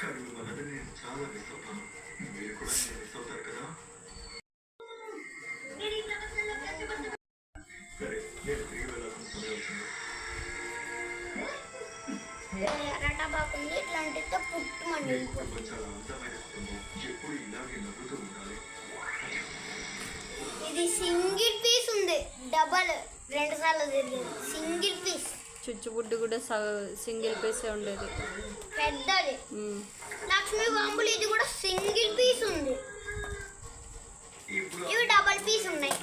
చాలా మిస్ అవుతాను మీరు కూడా మిస్ అవుతారు కదా సరే నేను తిరిగి వెళ్ళాల్సిన సమయం వచ్చింది బాగుంది ఇట్లాంటితో పుట్టుమండి చాలా అందమైన కుటుంబం ఎప్పుడు ఇలాగే నవ్వుతూ ఉండాలి ఇది సింగిల్ పీస్ ఉంది. డబల్ రెండు సార్లు తిరిగేది సింగిల్ పీస్. చుచ్చుబుడ్డు కూడా సింగిల్ పీసే ఉండేది. పెద్దది. లక్ష్మీ బాంబులు ఇది కూడా సింగిల్ పీస్ ఉంది. ఇవి డబల్ పీస్ ఉన్నాయి.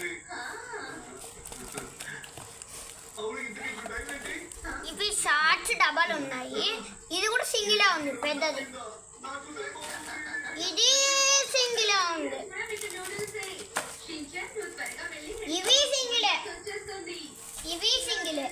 ఇవి షార్ట్స్ డబల్ ఉన్నాయి. ఇది కూడా సింగిలే ఉంది పెద్దది. ఇది సింగిలే ఉంది ఇవి సింగిలే ఇవి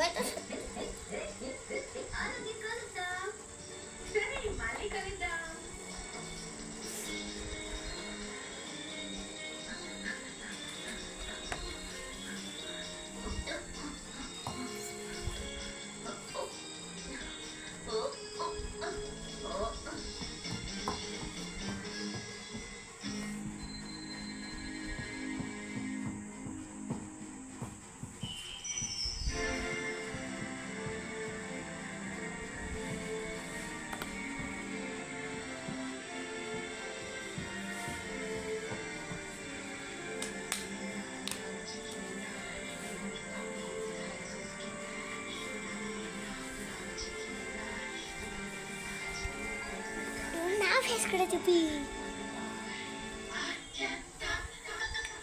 Let us Ice cream to be.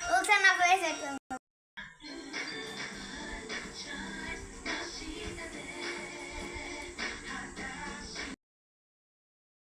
Ultra na voice at